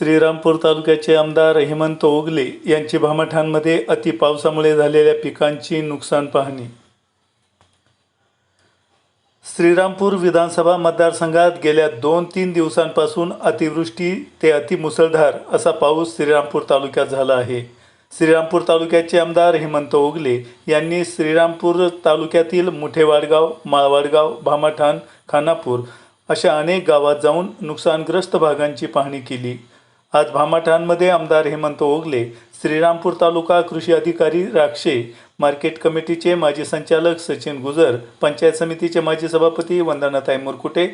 श्रीरामपूर तालुक्याचे आमदार हेमंत ओगले यांची भामठांमध्ये अतिपावसामुळे झालेल्या पिकांची नुकसान पाहणी. श्रीरामपूर विधानसभा मतदारसंघात गेल्या दोन तीन दिवसांपासून अतिवृष्टी ते अतिमुसळधार असा पाऊस श्रीरामपूर तालुक्यात झाला आहे. श्रीरामपूर तालुक्याचे आमदार हेमंत ओगले यांनी श्रीरामपूर तालुक्यातील मुठेवाडगाव माळवाडगाव भामाठाण खानापूर अशा अनेक गावात जाऊन नुकसानग्रस्त भागांची पाहणी केली. आज भामाठाणमध्ये आमदार हेमंत ओगले श्रीरामपूर तालुका कृषी अधिकारी राक्षे मार्केट कमिटीचे माजी संचालक सचिन गुजर पंचायत समितीचे माजी सभापती वंदनाताई मुरकुटे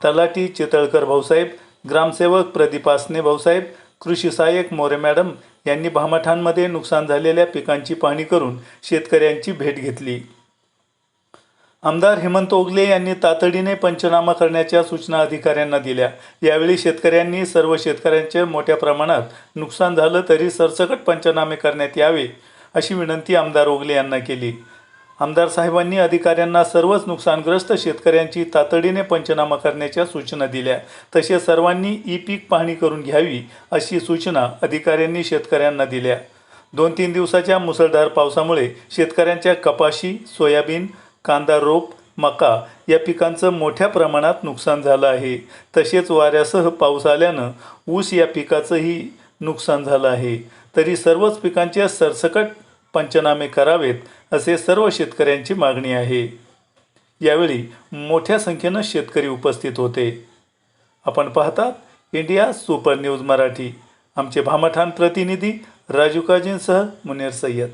तलाठी चितळकर भाऊसाहेब ग्रामसेवक प्रदीप आसने भाऊसाहेब कृषी सहाय्यक मोरे मॅडम यांनी भामाठाणमध्ये नुकसान झालेल्या पिकांची पाहणी करून शेतकऱ्यांची भेट घेतली. आमदार हेमंत ओगले यांनी तातडीने पंचनामा करण्याच्या सूचना अधिकाऱ्यांना दिल्या. यावेळी शेतकऱ्यांनी सर्व शेतकऱ्यांचे मोठ्या प्रमाणात नुकसान झालं तरी सरसकट पंचनामे करण्यात यावे अशी विनंती आमदार ओगले यांना केली. आमदार साहेबांनी अधिकाऱ्यांना सर्वच नुकसानग्रस्त शेतकऱ्यांची तातडीने पंचनामा करण्याच्या सूचना दिल्या. तसेच सर्वांनी ई पीक पाहणी करून घ्यावी अशी सूचना अधिकाऱ्यांनी शेतकऱ्यांना दिल्या. दोन तीन दिवसाच्या मुसळधार पावसामुळे शेतकऱ्यांच्या कपाशी सोयाबीन कांदा रोप मका या पिकांचं मोठ्या प्रमाणात नुकसान झालं आहे. तसेच वाऱ्यासह पाऊस आल्यानं ऊस या पिकाचंही नुकसान झालं आहे. तरी सर्वच पिकांचे सरसकट पंचनामे करावेत असे सर्व शेतकऱ्यांची मागणी आहे. यावेळी मोठ्या संख्येनं शेतकरी उपस्थित होते. आपण पाहतात इंडिया सुपर न्यूज मराठी. आमचे भामठाण प्रतिनिधी राजू काजींसह मुनेर सय्यद.